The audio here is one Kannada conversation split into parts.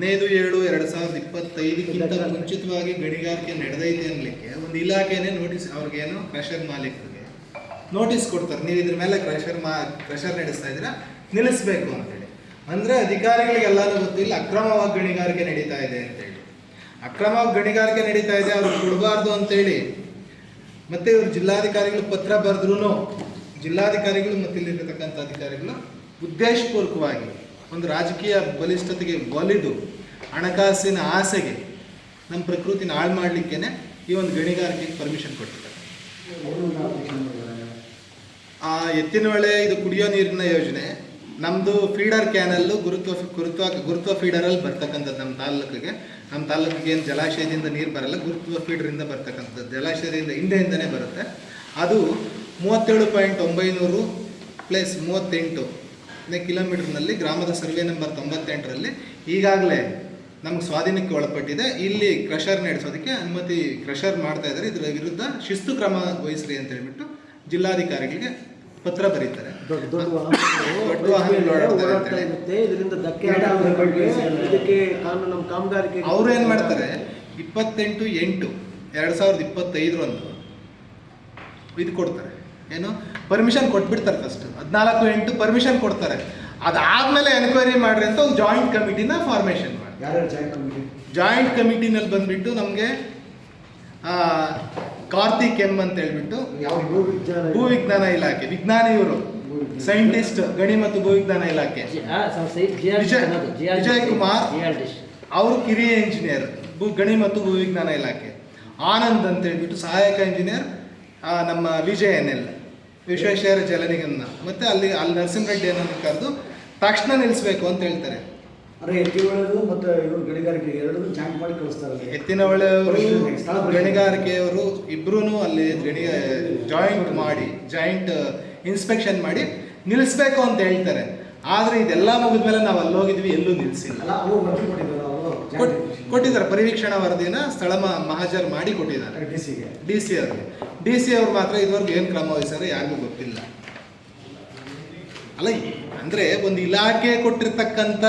ಹದಿನೈದು ಏಳು ಎರಡು ಸಾವಿರದ ಇಪ್ಪತ್ತೈದಕ್ಕಿಂತ ಮುಂಚಿತವಾಗಿ ಗಣಿಗಾರಿಕೆ ನಡೆದೈತೆ ಅನ್ಲಿಕ್ಕೆ ಒಂದು ಇಲಾಖೆನೇ ನೋಟಿಸ್ ಅವ್ರಿಗೇನು ಕ್ರಷರ್ ಮಾಲೀಕರಿಗೆ ನೋಟಿಸ್ ಕೊಡ್ತಾರೆ. ನೀವು ಇದ್ರ ಮೇಲೆ ಕ್ರಷರ್ ಮಾ ಕ್ರಷರ್ ನಡೆಸ್ತಾ ಇದ್ದೀರಾ? ನಿಲ್ಲಿಸ್ಬೇಕು ಅಂತೇಳಿ. ಅಂದರೆ ಗೊತ್ತು ಗೊತ್ತಿಲ್ಲ ಅಕ್ರಮವಾಗಿ ಗಣಿಗಾರಿಕೆ ನಡೀತಾ ಇದೆ ಅಂತೇಳಿ. ಅಕ್ರಮವಾಗಿ ಗಣಿಗಾರಿಕೆ ನಡೀತಾ ಇದೆ ಅವ್ರು ಕೊಡಬಾರ್ದು ಅಂತೇಳಿ. ಮತ್ತೆ ಇವ್ರು ಜಿಲ್ಲಾಧಿಕಾರಿಗಳು ಪತ್ರ ಬರೆದ್ರು ಜಿಲ್ಲಾಧಿಕಾರಿಗಳು ಮತ್ತು ಇಲ್ಲಿರ್ತಕ್ಕಂಥ ಅಧಿಕಾರಿಗಳು ಉದ್ದೇಶಪೂರ್ವಕವಾಗಿ ಒಂದು ರಾಜಕೀಯ ಬಲಿಷ್ಠತೆಗೆ ಒಲಿದು ಹಣಕಾಸಿನ ಆಸೆಗೆ ನಮ್ಮ ಪ್ರಕೃತಿನ ಹಾಳು ಮಾಡಲಿಕ್ಕೇನೆ ಈ ಒಂದು ಗಣಿಗಾರಿಕೆಗೆ ಪರ್ಮಿಷನ್ ಕೊಟ್ಟಿದ್ದಾರೆ. ಆ ಎತ್ತಿನಹೊಳೆ ಇದು ಕುಡಿಯೋ ನೀರಿನ ಯೋಜನೆ ನಮ್ಮದು ಫೀಡರ್ ಕ್ಯಾನಲ್ಲು ಗುರುತ್ವ ಗುರುತ್ವ ಗುರುತ್ವ ಫೀಡರಲ್ಲಿ ಬರ್ತಕ್ಕಂಥದ್ದು ನಮ್ಮ ತಾಲ್ಲೂಕಿಗೆ. ನಮ್ಮ ತಾಲ್ಲೂಕಿಗೆ ಏನು ಜಲಾಶಯದಿಂದ ನೀರು ಬರಲ್ಲ, ಗುರುತ್ವ ಫೀಡರಿಂದ ಬರ್ತಕ್ಕಂಥದ್ದು, ಜಲಾಶಯದಿಂದ ಹಿಂದೆಯಿಂದನೇ ಬರುತ್ತೆ. ಅದು ಮೂವತ್ತೇಳು ಪಾಯಿಂಟ್ ಒಂಬೈನೂರು ಪ್ಲಸ್ ಮೂವತ್ತೆಂಟು ಕಿಲೋಮೀಟರ್ನಲ್ಲಿ ಗ್ರಾಮದ ಸರ್ವೆ ನಂಬರ್ ತೊಂಬತ್ತೆಂಟರಲ್ಲಿ ಈಗಾಗಲೇ ನಮ್ಗೆ ಸ್ವಾಧೀನಕ್ಕೆ ಒಳಪಟ್ಟಿದೆ. ಇಲ್ಲಿ ಕ್ರಷರ್ ನಡೆಸೋದಕ್ಕೆ ಅನುಮತಿ ಕ್ರಷರ್ ಮಾಡ್ತಾ ಇದ್ದಾರೆ. ಇದರ ವಿರುದ್ಧ ಶಿಸ್ತು ಕ್ರಮ ವಹಿಸ್ರಿ ಅಂತ ಹೇಳ್ಬಿಟ್ಟು ಜಿಲ್ಲಾಧಿಕಾರಿಗಳಿಗೆ ಪತ್ರ ಬರೀತಾರೆ. ದೊಡ್ಡ ವಾಹನಗಳು ಅವ್ರು ಏನು ಮಾಡ್ತಾರೆ? ಇಪ್ಪತ್ತೆಂಟು ಎಂಟು ಎರಡು ಸಾವಿರದ ಇಪ್ಪತ್ತೈದರಂದು ಇದು ಕೊಡ್ತಾರೆ. ಏನು? ಪರ್ಮಿಷನ್ ಕೊಟ್ಬಿಡ್ತಾರೆ ಫಸ್ಟ್ ಹದಿನಾಲ್ಕು ಎಂಟು ಪರ್ಮಿಷನ್ ಕೊಡ್ತಾರೆ. ಅದಾದಮೇಲೆ ಎನ್ಕ್ವೈರಿ ಮಾಡ್ರಿ ಅಂತ ಒಂದು ಜಾಯಿಂಟ್ ಕಮಿಟಿನ ಫಾರ್ಮೇಷನ್ ಮಾಡಿ. ಯಾರ್ಯಾರು ಜಾಯಿನ್ ಕಮಿಟಿ ಜಾಯಿಂಟ್ ಕಮಿಟಿನಲ್ಲಿ ಬಂದ್ಬಿಟ್ಟು ನಮಗೆ ಕಾರ್ತಿಕ್ ಎಂ ಅಂತ ಹೇಳ್ಬಿಟ್ಟು ಯಾವ ಭೂ ವಿಜ್ಞಾನ ಇಲಾಖೆ? ವಿಜ್ಞಾನಿ ಇವರು. ಸೈಂಟಿಸ್ಟ್ ಗಣಿ ಮತ್ತು ಭೂ ವಿಜ್ಞಾನ ಇಲಾಖೆ. ವಿಜಯ್ ಕುಮಾರ್. ಅವರು ಕಿರಿಯ ಇಂಜಿನಿಯರ್ ಭೂ ಗಣಿ ಮತ್ತು ಭೂ ವಿಜ್ಞಾನ ಇಲಾಖೆ. ಆನಂದ್ ಅಂತ ಹೇಳ್ಬಿಟ್ಟು ಸಹಾಯಕ ಇಂಜಿನಿಯರ್ ಆ, ನಮ್ಮ ವಿಜಯ್ ಎನ್ ಎಲ್. ವಿಶ್ವೇಶ್ವರ ಜಲ ಮತ್ತೆ ಅಲ್ಲಿ ಅಲ್ಲಿ ನರಸಿಂಹರೆಡ್ಡಿ ಅನ್ನೋದನ್ನ ಕರೆದು ತಕ್ಷಣ ನಿಲ್ಲಿಸ್ಬೇಕು ಅಂತ ಹೇಳ್ತಾರೆ. ಅಂದ್ರೆ ಎತ್ತಿ ಒಳದು ಮತ್ತು ಇವರು ಗಣಿಗಾರಿಕೆ ಎರಡೂ ಜಾಯಿಂಟ್ ಮಾಡಿ ಕಳಿಸ್ತಾರೆ ಎತ್ತಿನ ಹೊಳೆಯವರು ಗಣಿಗಾರಿಕೆಯವರು ಇಬ್ರು ಅಲ್ಲಿ ಗಣಿ ಜಾಯಿಂಟ್ ಮಾಡಿ ಜಾಯಿಂಟ್ ಇನ್ಸ್ಪೆಕ್ಷನ್ ಮಾಡಿ ನಿಲ್ಲಿಸ್ಬೇಕು ಅಂತ ಹೇಳ್ತಾರೆ. ಆದರೆ ಇದೆಲ್ಲ ಮುಗಿದ್ಮೇಲೆ ನಾವು ಅಲ್ಲಿ ಹೋಗಿದ್ವಿ ಎಲ್ಲೂ ನಿಲ್ಲಿಸಿಲ್ಲ ಕೊಟ್ಟಿದ್ದಾರೆ. ಅವರು ಕೊಟ್- ಕೊಟ್ಟಿದ್ದಾರೆ ಪರಿವೀಕ್ಷಣಾ ವರದಿನ ಸ್ಥಳ ಮಹಾಜರ್ ಮಾಡಿ ಕೊಟ್ಟಿದ್ದಾರೆ. ಡಿ ಸಿಗೆ ಡಿ ಸಿ ಅವ್ರಿಗೆ. ಡಿ ಸಿ ಅವ್ರು ಮಾತ್ರ ಇದುವರೆಗೂ ಏನು ಕ್ರಮ ವಹಿಸ್ತಾರೆ ಯಾರಿಗೂ ಗೊತ್ತಿಲ್ಲ. ಅಲ್ಲ ಅಂದರೆ ಒಂದು ಇಲಾಖೆ ಕೊಟ್ಟಿರ್ತಕ್ಕಂಥ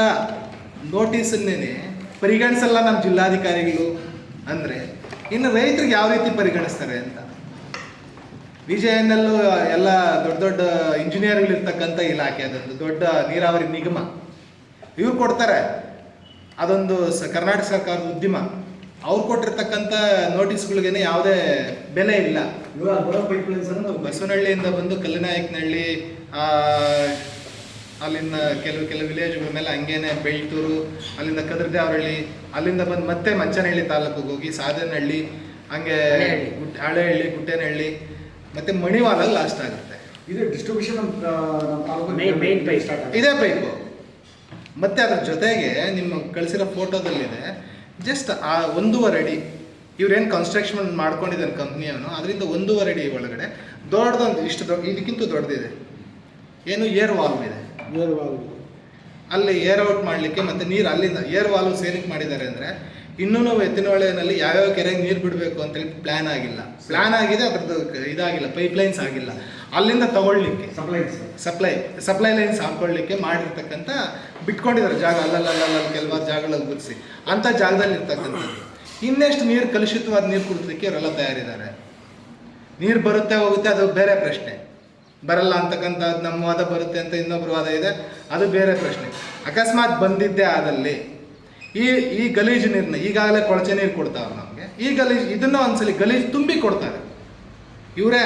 ನೋಟಿಸನ್ನೇ ಪರಿಗಣಿಸಲ್ಲ ನಮ್ಮ ಜಿಲ್ಲಾಧಿಕಾರಿಗಳು. ಅಂದರೆ ಇನ್ನು ರೈತರಿಗೆ ಯಾವ ರೀತಿ ಪರಿಗಣಿಸ್ತಾರೆ ಅಂತ. ವಿಜಯನಲ್ಲೂ ಎಲ್ಲ ದೊಡ್ಡ ದೊಡ್ಡ ಇಂಜಿನಿಯರ್ಗಳು ಇರ್ತಕ್ಕಂಥ ಇಲಾಖೆ ಅದೊಂದು ದೊಡ್ಡ ನೀರಾವರಿ ನಿಗಮ. ಇವ್ರು ಕೊಡ್ತಾರೆ. ಅದೊಂದು ಸ ಕರ್ನಾಟಕ ಸರ್ಕಾರದ ಉದ್ಯಮ. ಅವ್ರು ಕೊಟ್ಟಿರ್ತಕ್ಕಂಥ ನೋಟಿಸ್ಗಳಿಗೇನೆ ಯಾವುದೇ ಬೆಲೆ ಇಲ್ಲ. ಬಸವನಹಳ್ಳಿಯಿಂದ ಬಂದು ಕಲ್ಲಿನಾಯಕನಹಳ್ಳಿ ಆ, ಅಲ್ಲಿಂದ ಕೆಲವು ಕೆಲವು ವಿಲೇಜ್ಗಳ ಮೇಲೆ ಹಂಗೇನೆ ಬೆಳ್ತೂರು ಅಲ್ಲಿಂದ ಕದ್ರದೇವರಹಳ್ಳಿ ಅಲ್ಲಿಂದ ಬಂದು ಮತ್ತೆ ಮಂಚನಹಳ್ಳಿ ತಾಲೂಕಿಗೆ ಹೋಗಿ ಸಾಧನಹಳ್ಳಿ ಹಂಗೆ ಗುಟ್ ಹಳೆಹಳ್ಳಿ ಗುಟ್ಟೇನಹಳ್ಳಿ ಮತ್ತೆ ಮಣಿವಾಲಲ್ಲಿ ಲಾಸ್ಟ್ ಆಗುತ್ತೆ. ಇದು ಡಿಸ್ಟ್ರಿಬ್ಯೂಷನ್. ಇದೇ ಪೈಪು ಮತ್ತೆ ಅದ್ರ ಜೊತೆಗೆ ನಿಮ್ಮ ಕಳಿಸಿರೋ ಫೋಟೋದಲ್ಲಿದೆ ಜಸ್ಟ್ ಆ ಒಂದೂವರೆ ಅಡಿ ಇವ್ರೇನು ಕನ್ಸ್ಟ್ರಕ್ಷನ್ ಮಾಡ್ಕೊಂಡಿದ್ದಾನೆ ಕಂಪ್ನಿಯವನು ಅದರಿಂದ ಒಂದೂವರೆ ಅಡಿ ಒಳಗಡೆ ದೊಡ್ಡದೊಂದು ಇಷ್ಟು ದೊಡ್ಡ ಇದಕ್ಕಿಂತ ದೊಡ್ಡದಿದೆ. ಏನು ಏರ್ ವಾಲ್ವ್ ಇದೆ. ನೇರವಾಗಿ ಅಲ್ಲಿ ಏರ್ ಔಟ್ ಮಾಡಲಿಕ್ಕೆ ಮತ್ತೆ ನೀರು ಅಲ್ಲಿಂದ ಏರ್ ವಾಲ್ವ್ ಸೇರಿಕ್ ಮಾಡಿದ್ದಾರೆ ಅಂದರೆ ಇನ್ನೂ ಎತ್ತಿನಹೊಳೆನಲ್ಲಿ ಯಾವ್ಯಾವ ಕೆರೆಗೆ ನೀರು ಬಿಡಬೇಕು ಅಂತೇಳಿ ಪ್ಲ್ಯಾನ್ ಆಗಿಲ್ಲ. ಪ್ಲ್ಯಾನ್ ಆಗಿದೆ ಅದ್ರದ್ದು ಇದಾಗಿಲ್ಲ ಪೈಪ್ ಲೈನ್ಸ್ ಆಗಿಲ್ಲ. ಅಲ್ಲಿಂದ ತಗೊಳ್ಳಿಕ್ಕೆ ಸಪ್ಲೈ ಸಪ್ಲೈ ಸಪ್ಲೈ ಲೈನ್ಸ್ ಹಾಕೊಳ್ಳಿಕ್ಕೆ ಮಾಡಿರ್ತಕ್ಕಂಥ ಬಿಟ್ಕೊಂಡಿದ್ದಾರೆ ಜಾಗ ಅಲ್ಲಲ್ಲಲ್ಲ ಕೆಲವಾರು ಜಾಗಗಳಲ್ಲಿ ಗುರುತಿಸಿ ಅಂಥ ಜಾಗದಲ್ಲಿ ಇರ್ತಕ್ಕಂಥದ್ದು. ಇನ್ನೆಷ್ಟು ನೀರು ಕಲುಷಿತವಾದ ನೀರು ಕುಡಿಸ್ಲಿಕ್ಕೆ ಇವರೆಲ್ಲ ತಯಾರಿದ್ದಾರೆ? ನೀರು ಬರುತ್ತೆ ಹೋಗುತ್ತೆ ಅದು ಬೇರೆ ಪ್ರಶ್ನೆ. ಬರಲ್ಲ ಅಂತಕ್ಕಂಥ ನಮ್ಮ ವಾದ ಬರುತ್ತೆ ಅಂತ ಇನ್ನೊಬ್ಬರು ವಾದ ಇದೆ ಅದು ಬೇರೆ ಪ್ರಶ್ನೆ. ಅಕಸ್ಮಾತ್ ಬಂದಿದ್ದೇ ಆದಲ್ಲಿ ಈ ಈ ಗಲೀಜು ನೀರನ್ನ ಈಗಾಗಲೇ ಕೊಳಚೆ ನೀರು ಕೊಡ್ತಾವ್ರು ನಮಗೆ. ಈ ಗಲೀಜು ಇದನ್ನ ಒಂದ್ಸಲಿ ಗಲೀಜು ತುಂಬಿ ಕೊಡ್ತಾರೆ. ಇವರೇ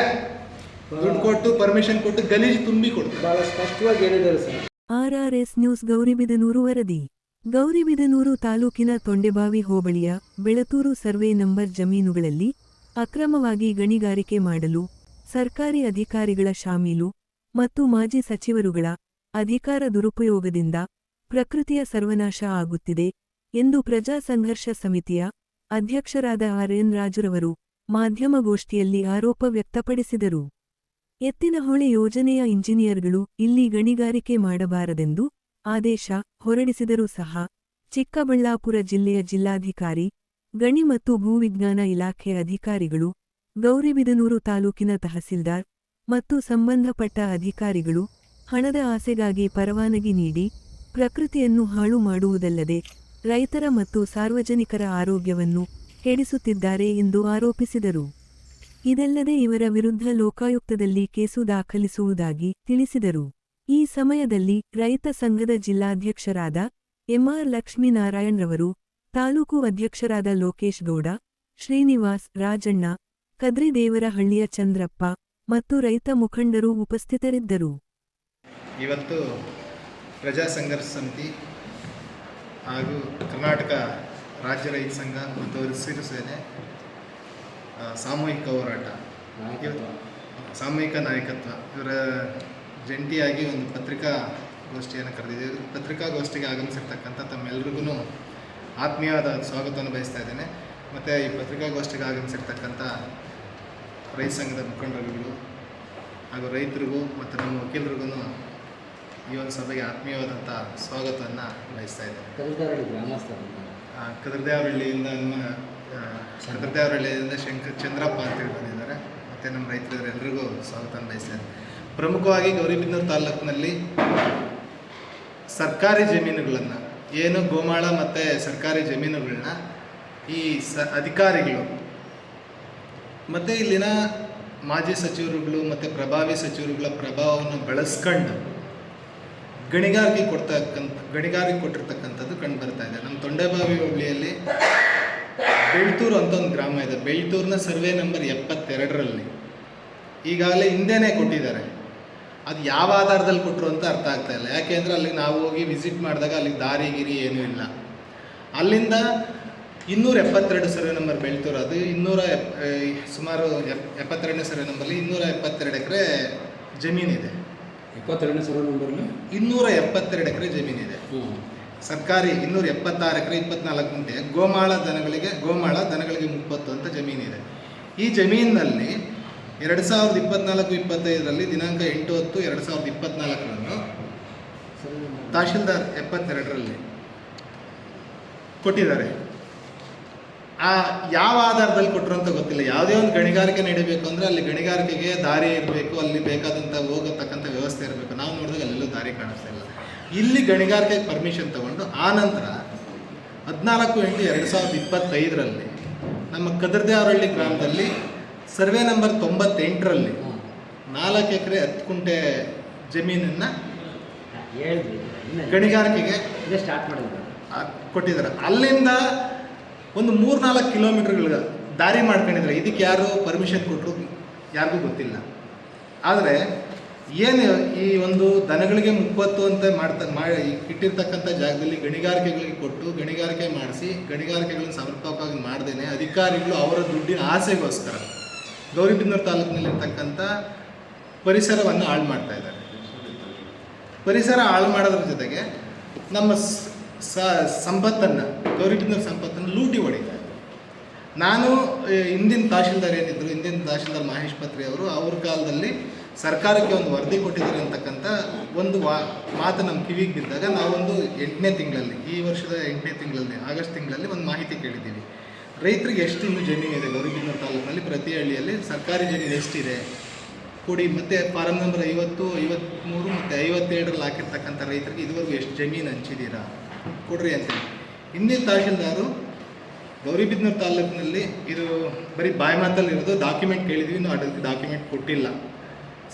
ದುಡ್ಡು ಕೊಟ್ಟು ಪರ್ಮಿಷನ್ ಕೊಟ್ಟು ಗಲೀಜು ತುಂಬಿ ಕೊಡ್ತಾರೆ. ಬಹಳ ಸ್ಪಷ್ಟವಾಗಿ ಹೇಳಿದ್ದಾರೆ ಸರ್. ಆರ್ಆರ್ಎಸ್ ನ್ಯೂಸ್ ಗೌರಿಬಿದನೂರು ವರದಿ. ಗೌರಿಬಿದನೂರು ತಾಲೂಕಿನ ತೊಂಡೆಬಾವಿ ಹೋಬಳಿಯ ಬೆಳತೂರು ಸರ್ವೆ ನಂಬರ್ ಜಮೀನುಗಳಲ್ಲಿ ಅಕ್ರಮವಾಗಿ ಗಣಿಗಾರಿಕೆ ಮಾಡಲು ಸರ್ಕಾರಿ ಅಧಿಕಾರಿಗಳ ಶಾಮೀಲು ಮತ್ತು ಮಾಜಿ ಸಚಿವರುಗಳ ಅಧಿಕಾರ ದುರುಪಯೋಗದಿಂದ ಪ್ರಕೃತಿಯ ಸರ್ವನಾಶ ಆಗುತ್ತಿದೆ ಎಂದು ಪ್ರಜಾ ಸಂಘರ್ಷ ಸಮಿತಿಯ ಅಧ್ಯಕ್ಷರಾದ ಆರ್ ಎನ್ ರಾಜುರವರು ಮಾಧ್ಯಮಗೋಷ್ಠಿಯಲ್ಲಿ ಆರೋಪ ವ್ಯಕ್ತಪಡಿಸಿದರು. ಎತ್ತಿನಹೊಳೆ ಯೋಜನೆಯ ಇಂಜಿನಿಯರ್ಗಳು ಇಲ್ಲಿ ಗಣಿಗಾರಿಕೆ ಮಾಡಬಾರದೆಂದು ಆದೇಶ ಹೊರಡಿಸಿದರೂ ಸಹ ಚಿಕ್ಕಬಳ್ಳಾಪುರ ಜಿಲ್ಲೆಯ ಜಿಲ್ಲಾಧಿಕಾರಿ, ಗಣಿ ಮತ್ತು ಭೂವಿಜ್ಞಾನ ಇಲಾಖೆ ಅಧಿಕಾರಿಗಳು, ಗೌರಿಬಿದನೂರು ತಾಲೂಕಿನ ತಹಸೀಲ್ದಾರ್ ಮತ್ತು ಸಂಬಂಧಪಟ್ಟ ಅಧಿಕಾರಿಗಳು ಹಣದ ಆಸೆಗಾಗಿ ಪರವಾನಗಿ ನೀಡಿ ಪ್ರಕೃತಿಯನ್ನು ಹಾಳು ಮಾಡುವುದಲ್ಲದೆ ರೈತರ ಮತ್ತು ಸಾರ್ವಜನಿಕರ ಆರೋಗ್ಯವನ್ನು ಕೆಡಿಸುತ್ತಿದ್ದಾರೆ ಎಂದು ಆರೋಪಿಸಿದರು. ಇದಲ್ಲದೆ ಇವರ ವಿರುದ್ಧ ಲೋಕಾಯುಕ್ತದಲ್ಲಿ ಕೇಸು ದಾಖಲಿಸುವುದಾಗಿ ತಿಳಿಸಿದರು. ಈ ಸಮಯದಲ್ಲಿ ರೈತ ಸಂಘದ ಜಿಲ್ಲಾಧ್ಯಕ್ಷರಾದ ಎಂಆರ್ ಲಕ್ಷ್ಮೀನಾರಾಯಣ್ರವರು, ತಾಲೂಕು ಅಧ್ಯಕ್ಷರಾದ ಲೋಕೇಶ್ ಗೌಡ, ಶ್ರೀನಿವಾಸ್ ರಾಜಣ್ಣ ಕದ್ರಿದೇವರಹಳ್ಳಿಯ ಚಂದ್ರಪ್ಪ ಮತ್ತು ರೈತ ಮುಖಂಡರು ಉಪಸ್ಥಿತರಿದ್ದರು. ಇವತ್ತು ಪ್ರಜಾ ಸಂಘರ್ಷ ಸಮಿತಿ ಹಾಗೂ ಕರ್ನಾಟಕ ರಾಜ್ಯ ರೈತ ಸಂಘ ಮತ್ತು ಸಾಮೂಹಿಕ ಹೋರಾಟ. ಸಾಮೂಹಿಕ ನಾಯಕತ್ವ. ಇವರ ಜಂಟಿಯಾಗಿ ಒಂದು ಪತ್ರಿಕಾ ಗೋಷ್ಠಿಯನ್ನು ಕರೆದಿದ್ದೇವೆ ಪತ್ರಿಕಾಗೋಷ್ಠಿಗೆ ಆಗಮಿಸಿರ್ತಕ್ಕಂಥ ತಮ್ಮೆಲ್ರಿಗೂ ಆತ್ಮೀಯವಾದ ಸ್ವಾಗತವನ್ನು ಬಯಸ್ತಾ ಇದ್ದೇನೆ. ಮತ್ತು ಈ ಪತ್ರಿಕಾಗೋಷ್ಠಿಗೆ ಆಗಮಿಸಿರ್ತಕ್ಕಂಥ ರೈತ ಸಂಘದ ಮುಖಂಡರುಗಳು ಹಾಗೂ ರೈತರಿಗೂ ಮತ್ತು ನಮ್ಮ ವಕೀಲರಿಗೂ ಈ ಒಂದು ಸಭೆಗೆ ಆತ್ಮೀಯವಾದಂಥ ಸ್ವಾಗತವನ್ನು ಬಯಸ್ತಾ ಇದ್ದೇನೆ. ಕಲ್ದಾರಳ್ಳಿ ಗ್ರಾಮಸ್ಥರು ಕದ್ರದೇವರಹಳ್ಳಿಯಿಂದ ನಮ್ಮ ಆ, ಕದ್ರದೇವರಹಳ್ಳಿಯಿಂದ ಶಂಕರ್ ಚಂದ್ರಪ್ಪ ಅಂತೇಳಿ ಬಂದಿದ್ದಾರೆ. ಮತ್ತು ನಮ್ಮ ರೈತರ ಎಲ್ರಿಗೂ ಸ್ವಾಗತ ಬಯಸ್ತಾರೆ ಪ್ರಮುಖವಾಗಿ ಗೌರಿಬಿದನೂರು ತಾಲೂಕಿನಲ್ಲಿ ಸರ್ಕಾರಿ ಜಮೀನುಗಳನ್ನು ಏನು ಗೋಮಾಳ ಮತ್ತು ಸರ್ಕಾರಿ ಜಮೀನುಗಳನ್ನ ಈ ಸ ಅಧಿಕಾರಿಗಳು ಮತ್ತು ಇಲ್ಲಿನ ಮಾಜಿ ಸಚಿವರುಗಳು ಮತ್ತು ಪ್ರಭಾವಿ ಸಚಿವರುಗಳ ಪ್ರಭಾವವನ್ನು ಬಳಸ್ಕೊಂಡು ಗಣಿಗಾರಿಕೆ ಕೊಡ್ತಕ್ಕಂಥ ಗಣಿಗಾರಿಕೆ ಕೊಟ್ಟಿರ್ತಕ್ಕಂಥದ್ದು ಕಂಡು ಬರ್ತಾ ಇದೆ. ನಮ್ಮ ತೊಂಡೆಬಾವಿ ಹೋಬಳಿಯಲ್ಲಿ ಬೆಳ್ತೂರು ಅಂತ ಒಂದು ಗ್ರಾಮ ಇದೆ. ಬೆಳ್ತೂರಿನ ಸರ್ವೆ ನಂಬರ್ ಎಪ್ಪತ್ತೆರಡರಲ್ಲಿ. ಈಗಾಗಲೇ ಹಿಂದೆನೇ ಕೊಟ್ಟಿದ್ದಾರೆ. ಅದು ಯಾವ ಆಧಾರದಲ್ಲಿ ಕೊಟ್ಟರು ಅಂತ ಅರ್ಥ ಆಗ್ತಾ ಇಲ್ಲ. ಯಾಕೆಂದರೆ ಅಲ್ಲಿಗೆ ನಾವು ಹೋಗಿ ವಿಸಿಟ್ ಮಾಡಿದಾಗ ಅಲ್ಲಿಗೆ ದಾರಿ ಗಿರಿ ಏನೂ ಇಲ್ಲ. ಅಲ್ಲಿಂದ ಇನ್ನೂರ ಎಪ್ಪತ್ತೆರಡು ಸರ್ವೆ ನಂಬರ್ ಬೆಳ್ತೂರು ಅದು. ಇನ್ನೂರ ಎಪ್ ಸುಮಾರು ಎಪ್ ಎಪ್ಪತ್ತೆರಡನೇ ಸರ್ವೆ ನಂಬರ್ಲಿ ಇನ್ನೂರ ಎಪ್ಪತ್ತೆರಡು ಎಕರೆ ಜಮೀನಿದೆ. ಇಪ್ಪತ್ತೆರಡನೇ ಸರ್ವೆ ನಂಬರ್ಲಿ? ಇನ್ನೂರ ಎಪ್ಪತ್ತೆರಡು ಎಕರೆ ಜಮೀನಿದೆ. ಹ್ಞೂ ಸರ್ಕಾರಿ ಇನ್ನೂರ ಎಪ್ಪತ್ತಾರು ಎಕರೆ, ಇಪ್ಪತ್ನಾಲ್ಕು ಗುಂಟೆ ಗೋಮಾಳ ದನಗಳಿಗೆ ಗೋಮಾಳ ದನಗಳಿಗೆ ಮುಪ್ಪತ್ತು ಅಂತ ಜಮೀನಿದೆ ಈ ಜಮೀನಿನಲ್ಲಿ ಎರಡು ಸಾವಿರದ ಇಪ್ಪತ್ನಾಲ್ಕು, ಇಪ್ಪತ್ತೈದರಲ್ಲಿ ದಿನಾಂಕ ಎಂಟು ಹತ್ತು, ಎರಡು ಸಾವಿರದ ಇಪ್ಪತ್ನಾಲ್ಕರಂದು ತಹಶೀಲ್ದಾರ್ ಎಪ್ಪತ್ತೆರಡರಲ್ಲಿ ಕೊಟ್ಟಿದ್ದಾರೆ. ಆ ಯಾವ ಆಧಾರದಲ್ಲಿ ಕೊಟ್ಟರು ಅಂತ ಗೊತ್ತಿಲ್ಲ. ಯಾವುದೇ ಒಂದು ಗಣಿಗಾರಿಕೆ ನಡೀಬೇಕು ಅಂದರೆ ಅಲ್ಲಿ ಗಣಿಗಾರಿಕೆಗೆ ದಾರಿ ಇರಬೇಕು, ಅಲ್ಲಿ ಬೇಕಾದಂಥ ಹೋಗತಕ್ಕಂಥ ವ್ಯವಸ್ಥೆ ಇರಬೇಕು. ನಾವು ನೋಡಿದಾಗ ಅಲ್ಲೆಲ್ಲೂ ದಾರಿ ಕಾಣಿಸ್ತಾ ಇಲ್ಲ ಗಣಿಗಾರಿಕೆ ಪರ್ಮಿಷನ್ ತಗೊಂಡು ಆ ನಂತರ ಹದಿನಾಲ್ಕು ಎಂಟು ಎರಡು ಸಾವಿರದ ಇಪ್ಪತ್ತೈದರಲ್ಲಿ ನಮ್ಮ ಕದರ್ದೇವರಹಳ್ಳಿ ಗ್ರಾಮದಲ್ಲಿ ಸರ್ವೆ ನಂಬರ್ ತೊಂಬತ್ತೆಂಟರಲ್ಲಿ ನಾಲ್ಕು ಎಕರೆ ಹತ್ತು ಕುಂಟೆ ಜಮೀನನ್ನು ಗಣಿಗಾರಿಕೆಗೆ ಸ್ಟಾರ್ಟ್ ಮಾಡಿದ್ರು. ಕೊಟ್ಟಿದ್ದಾರೆ. ಅಲ್ಲಿಂದ ಒಂದು ಮೂರ್ನಾಲ್ಕು ಕಿಲೋಮೀಟರ್ಗಳ ದಾರಿ ಮಾಡ್ಕೊಂಡಿದ್ದಾರೆ. ಇದಕ್ಕೆ ಯಾರು ಪರ್ಮಿಷನ್ ಕೊಟ್ಟರು ಯಾರಿಗೂ ಗೊತ್ತಿಲ್ಲ. ಆದರೆ ಏನು ಈ ಒಂದು ದನಗಳಿಗೆ ಮುಪ್ಪತ್ತು ಅಂತ ಮಾಡ್ತಾ ಮಾಡಿ ಇಟ್ಟಿರ್ತಕ್ಕಂಥ ಜಾಗದಲ್ಲಿ ಗಣಿಗಾರಿಕೆಗಳಿಗೆ ಕೊಟ್ಟು ಗಣಿಗಾರಿಕೆ ಮಾಡಿಸಿ, ಗಣಿಗಾರಿಕೆಗಳನ್ನು ಸಮರ್ಪಕವಾಗಿ ಮಾಡ್ದೇನೆ ಅಧಿಕಾರಿಗಳು ಅವರ ದುಡ್ಡಿನ ಆಸೆಗೋಸ್ಕರ ಗೌರಿಬಿದನೂರು ತಾಲೂಕಿನಲ್ಲಿರ್ತಕ್ಕಂಥ ಪರಿಸರವನ್ನು ಹಾಳು ಮಾಡ್ತಾ ಇದ್ದಾರೆ. ಪರಿಸರ ಹಾಳು ಮಾಡೋದ್ರ ಜೊತೆಗೆ ನಮ್ಮ ಸಂಪತ್ತನ್ನು, ಗೌರಿಬಿದನೂರು ಸಂಪತ್ತನ್ನು ಲೂಟಿ ಹೊಡಿತಾರೆ ನಾನು ಹಿಂದಿನ ತಹಶೀಲ್ದಾರ್ ಏನಿದ್ರು ಹಿಂದಿನ ತಹಶೀಲ್ದಾರ್ ಮಹೇಶ್ ಪತ್ರಿ ಅವರು ಅವ್ರ ಕಾಲದಲ್ಲಿ ಸರ್ಕಾರಕ್ಕೆ ಒಂದು ವರದಿ ಕೊಟ್ಟಿದ್ದಾರೆ ಅಂತಕ್ಕಂಥ ಒಂದು ವಾ, ಮಾತು ನಮ್ಮ ಕಿವಿಗೆ ಬಿದ್ದಾಗ ನಾವೊಂದು ಎಂಟನೇ ತಿಂಗಳಲ್ಲಿ, ಈ ವರ್ಷದ ಎಂಟನೇ ತಿಂಗಳಲ್ಲಿ, ಆಗಸ್ಟ್ ತಿಂಗಳಲ್ಲಿ ಒಂದು ಮಾಹಿತಿ ಕೇಳಿದ್ದೀವಿ. ರೈತರಿಗೆ ಎಷ್ಟು ಇನ್ನು ಇದೆ? ಗೌರಿಬಿದನೂರು ತಾಲೂಕಿನಲ್ಲಿ ಪ್ರತಿ ಹಳ್ಳಿಯಲ್ಲಿ ಸರ್ಕಾರಿ ಜಮೀನು ಎಷ್ಟಿದೆ? ಕೊಡಿ, ಮತ್ತು ಫಾರಂ ನಂಬರ್ ಐವತ್ತು ಐವತ್ತ್ಮೂರು ಮತ್ತು ಐವತ್ತೇಳರಲ್ಲಿ ಹಾಕಿರ್ತಕ್ಕಂಥ ರೈತರಿಗೆ ಇದುವರೆಗೂ ಎಷ್ಟು ಜಮೀನು ಹಂಚಿದ್ದೀರಾ? ಕೊಡ್ರಿ ಅಂತೇಳಿ. ಹಿಂದಿನ ತಹಶೀಲ್ದಾರು, ಗೌರಿಬಿದನೂರು ತಾಲೂಕಿನಲ್ಲಿ ಇದು ಬರೀ ಬಾಯಿ ಮಾತಲ್ಲಿ ಇರೋದು ಡಾಕ್ಯುಮೆಂಟ್ ಕೇಳಿದ್ವಿ ನಾವು ಅದಕ್ಕೆ ಡಾಕ್ಯುಮೆಂಟ್ ಕೊಟ್ಟಿಲ್ಲ.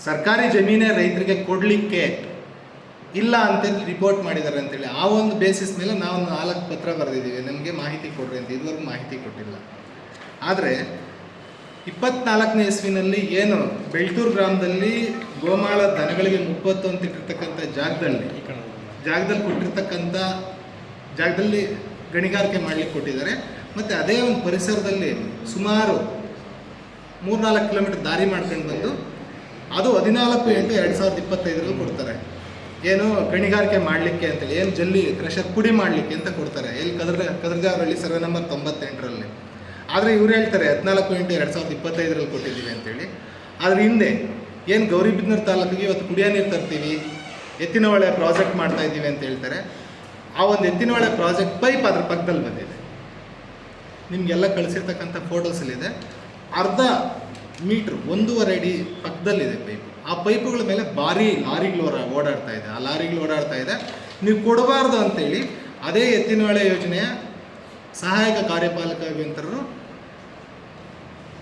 ಸರ್ಕಾರಿ ಜಮೀನೇ ರೈತರಿಗೆ ಕೊಡಲಿಕ್ಕೆ ಇಲ್ಲ ಅಂತೇಳಿ ರಿಪೋರ್ಟ್ ಮಾಡಿದ್ದಾರೆ ಅಂತೇಳಿ. ಆ ಒಂದು ಬೇಸಿಸ್ ಮೇಲೆ ನಾವು ನಾಲ್ಕು ಪತ್ರ ಬರೆದಿದ್ದೀವಿ. ನಮಗೆ ಮಾಹಿತಿ ಕೊಡ್ರಿ ಅಂತ. ಇದುವರೆಗೂ ಮಾಹಿತಿ ಕೊಟ್ಟಿಲ್ಲ. ಆದರೆ ಇಪ್ಪತ್ನಾಲ್ಕನೇ ಇಸ್ವಿನಲ್ಲಿ ಏನು ಬೆಳ್ತೂರು ಗ್ರಾಮದಲ್ಲಿ ಗೋಮಾಳ ದನಗಳಿಗೆ ಮುಪ್ಪತ್ತು ಅಂತ ಇಟ್ಟಿರ್ತಕ್ಕಂಥ ಜಾಗದಲ್ಲಿ ಜಾಗದಲ್ಲಿ ಕೊಟ್ಟಿರ್ತಕ್ಕಂಥ ಜಾಗದಲ್ಲಿ ಗಣಿಗಾರಿಕೆ ಮಾಡಲಿಕ್ಕೆ ಕೊಟ್ಟಿದ್ದಾರೆ. ಮತ್ತು ಅದೇ ಒಂದು ಪರಿಸರದಲ್ಲಿ ಸುಮಾರು ಮೂರ್ನಾಲ್ಕು ಕಿಲೋಮೀಟರ್ ದಾರಿ ಮಾಡ್ಕೊಂಡು ಬಂದು ಅದು ಹದಿನಾಲ್ಕು ಎಂಟು ಎರಡು ಸಾವಿರದ ಇಪ್ಪತ್ತೈದರಲ್ಲಿ ಕೊಡ್ತಾರೆ. ಏನು ಗಣಿಗಾರಿಕೆ ಮಾಡಲಿಕ್ಕೆ ಅಂತೇಳಿ, ಏನು ಜಲ್ಲಿ ಕ್ರಷರ್ ಪುಡಿ ಮಾಡಲಿಕ್ಕೆ ಅಂತ ಕೊಡ್ತಾರೆ. ಎಲ್ಲಿ ಕದ್ರ ಕದ್ರದೇವರಹಳ್ಳಿ ಸರ್ವೆ ನಂಬರ್ ತೊಂಬತ್ತೆಂಟರಲ್ಲಿ. ಆದರೆ ಇವ್ರು ಹೇಳ್ತಾರೆ, ಹದಿನಾಲ್ಕು ಎಂಟು ಎರಡು ಸಾವಿರದ ಇಪ್ಪತ್ತೈದರಲ್ಲಿ ಕೊಟ್ಟಿದ್ದೀವಿ ಅಂತೇಳಿ. ಅದ್ರ ಹಿಂದೆ ಏನು ಗೌರಿಬಿದನೂರು ತಾಲೂಕಿಗೆ ಇವತ್ತು ಕುಡಿಯೋ ನೀರು ತರ್ತೀವಿ, ಎತ್ತಿನಹೊಳೆ ಪ್ರಾಜೆಕ್ಟ್ ಮಾಡ್ತಾ ಇದ್ದೀವಿ ಅಂತ ಹೇಳ್ತಾರೆ. ಆ ಒಂದು ಎತ್ತಿನಹೊಳೆ ಪ್ರಾಜೆಕ್ಟ್ ಪೈಪ್ ಅದ್ರ ಪಕ್ಕದಲ್ಲಿ ಬಂದಿದೆ. ನಿಮಗೆಲ್ಲ ಕಳಿಸಿರ್ತಕ್ಕಂಥ ಫೋಟೋಸಲ್ಲಿದೆ ಅರ್ಧ ಮೀಟ್ರ್, ಒಂದೂವರೆ ಅಡಿ ಪಕ್ಕದಲ್ಲಿದೆ ಪೈಪ್. ಆ ಪೈಪುಗಳ ಮೇಲೆ ಭಾರಿ ಲಾರಿಗಳು ಓಡಾಡ್ತಾ ಇದೆ. ಆ ಲಾರಿಗಳು ಓಡಾಡ್ತಾ ಇದೆ. ನೀವು ಕೊಡಬಾರ್ದು ಅಂತೇಳಿ ಅದೇ ಎತ್ತಿನಹೊಳೆ ಯೋಜನೆಯ ಸಹಾಯಕ ಕಾರ್ಯಪಾಲಕ ಅಭಿಯಂತರರು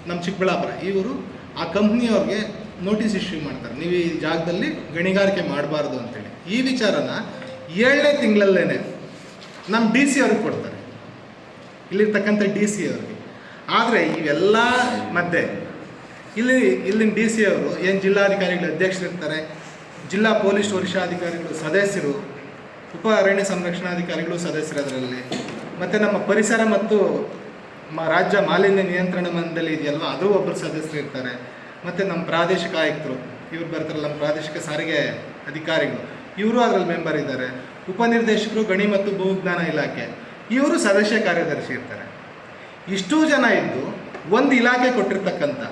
ನಮ್ಮ ಚಿಕ್ಕಬಳ್ಳಾಪುರ ಇವರು ಆ ಕಂಪ್ನಿಯವ್ರಿಗೆ ನೋಟಿಸ್ ಇಶ್ಯೂ ಮಾಡ್ತಾರೆ. ನೀವು ಈ ಜಾಗದಲ್ಲಿ ಗಣಿಗಾರಿಕೆ ಮಾಡಬಾರ್ದು ಅಂತೇಳಿ. ಈ ವಿಚಾರನ ಏಳನೇ ತಿಂಗಳಲ್ಲೇನೆ ನಮ್ಮ ಡಿ ಸಿ ಅವ್ರಿಗೆ ಕೊಡ್ತಾರೆ. ಇಲ್ಲಿರ್ತಕ್ಕಂಥ ಡಿ ಸಿ ಅವ್ರಿಗೆ. ಆದರೆ ಇವೆಲ್ಲ ಮಧ್ಯೆ ಇಲ್ಲಿ ಇಲ್ಲಿನ ಡಿ ಸಿ ಅವರು ಏನು ಜಿಲ್ಲಾಧಿಕಾರಿಗಳು ಅಧ್ಯಕ್ಷರಿರ್ತಾರೆ, ಜಿಲ್ಲಾ ಪೊಲೀಸ್ ವರಿಷ್ಠಾಧಿಕಾರಿಗಳು ಸದಸ್ಯರು, ಉಪ ಅರಣ್ಯ ಸಂರಕ್ಷಣಾಧಿಕಾರಿಗಳು ಸದಸ್ಯರು ಅದರಲ್ಲಿ. ಮತ್ತು ನಮ್ಮ ಪರಿಸರ ಮತ್ತು ಮ ರಾಜ್ಯ ಮಾಲಿನ್ಯ ನಿಯಂತ್ರಣ ಮಂಡಳಿ ಇದೆಯಲ್ವ, ಅದು ಒಬ್ಬರು ಸದಸ್ಯರು ಇರ್ತಾರೆ. ಮತ್ತು ನಮ್ಮ ಪ್ರಾದೇಶಿಕ ಆಯುಕ್ತರು, ಇವರು ಬರ್ತಾರಲ್ಲ ನಮ್ಮ ಪ್ರಾದೇಶಿಕ ಸಾರಿಗೆ ಅಧಿಕಾರಿಗಳು, ಇವರು ಅದರಲ್ಲಿ ಮೆಂಬರ್ ಇದ್ದಾರೆ. ಉಪನಿರ್ದೇಶಕರು ಗಣಿ ಮತ್ತು ಭೂವಿಜ್ಞಾನ ಇಲಾಖೆ, ಇವರು ಸದಸ್ಯ ಕಾರ್ಯದರ್ಶಿ ಇರ್ತಾರೆ. ಇಷ್ಟೂ ಜನ ಇದ್ದು ಒಂದು ಇಲಾಖೆ ಕೊಟ್ಟಿರ್ತಕ್ಕಂಥ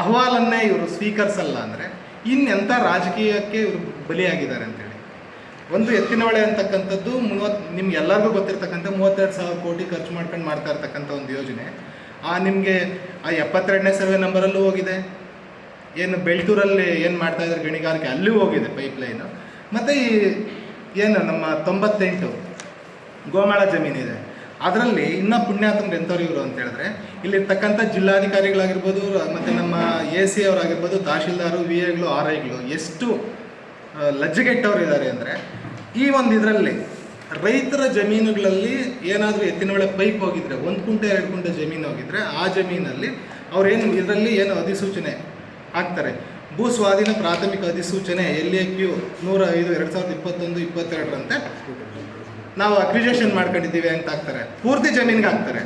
ಅಹವಾಲನ್ನೇ ಇವರು ಸ್ವೀಕರಿಸಲ್ಲ ಅಂದರೆ ಇನ್ನೆಂಥ ರಾಜಕೀಯಕ್ಕೆ ಇವರು ಬಲಿಯಾಗಿದ್ದಾರೆ ಅಂತೇಳಿ. ಒಂದು ಎತ್ತಿನವಳೆ ಅಂತಕ್ಕಂಥದ್ದು ಮೂವತ್ತು ನಿಮ್ಗೆ ಎಲ್ಲರಿಗೂ ಗೊತ್ತಿರ್ತಕ್ಕಂಥ ಮೂವತ್ತೆರಡು ಸಾವಿರ ಕೋಟಿ ಖರ್ಚು ಮಾಡ್ಕೊಂಡು ಮಾಡ್ತಾ ಇರ್ತಕ್ಕಂಥ ಒಂದು ಯೋಜನೆ, ಆ ನಿಮಗೆ ಆ ಎಪ್ಪತ್ತೆರಡನೇ ಸರ್ವೆ ನಂಬರಲ್ಲೂ ಹೋಗಿದೆ. ಏನು ಬೆಳ್ತೂರಲ್ಲಿ ಏನು ಮಾಡ್ತಾ ಇದ್ದಾರೆ ಗಣಿಗಾರಿಕೆ, ಅಲ್ಲೂ ಹೋಗಿದೆ ಪೈಪ್ ಲೈನು ಮತ್ತು ಈ, ಏನು ನಮ್ಮ ತೊಂಬತ್ತೆಂಟು ಗೋಮಾಳ ಜಮೀನಿದೆ. ಅದರಲ್ಲಿ ಇನ್ನೂ ಪುಣ್ಯಾತ್ಮರು ಎಂಥವ್ರು ಇವರು ಅಂತ ಹೇಳಿದ್ರೆ, ಇಲ್ಲಿರ್ತಕ್ಕಂಥ ಜಿಲ್ಲಾಧಿಕಾರಿಗಳಾಗಿರ್ಬೋದು ಮತ್ತು ನಮ್ಮ ಎ ಸಿ ಅವರಾಗಿರ್ಬೋದು, ತಹಶೀಲ್ದಾರು, ವಿ ಎಗಳು ಆರ್ ಐಗಳು ಎಷ್ಟು ಲಜ್ಜೆಗೆಟ್ಟವ್ರು ಇದ್ದಾರೆ ಅಂದರೆ, ಈ ಒಂದು ಇದರಲ್ಲಿ ರೈತರ ಜಮೀನುಗಳಲ್ಲಿ ಏನಾದರೂ ಎತ್ತಿನೊಳೆ ಪೈಪ್ ಹೋಗಿದ್ರೆ, ಒಂದು ಕುಂಟೆ, ಎರಡು ಕುಂಟೆ ಜಮೀನು ಹೋಗಿದ್ರೆ, ಆ ಜಮೀನಲ್ಲಿ ಏನು ಇದರಲ್ಲಿ ಏನು ಅಧಿಸೂಚನೆ ಹಾಕ್ತಾರೆ? ಭೂ ಸ್ವಾಧೀನ ಪ್ರಾಥಮಿಕ ಅಧಿಸೂಚನೆ ಎಲ್ ಎ ಕ್ಯೂ ನೂರ ಐದು, ಎರಡು ಸಾವಿರದ ಇಪ್ಪತ್ತೊಂದು, ಇಪ್ಪತ್ತೆರಡರಂತೆ. ನಾವು ಅಕ್ವಿಜೇಷನ್ ಮಾಡ್ಕೊಂಡಿದ್ದೀವಿ ಅಂತ ಹಾಕ್ತಾರೆ ಪೂರ್ತಿ ಜಮೀನಿಗೆ ಹಾಕ್ತಾರೆ.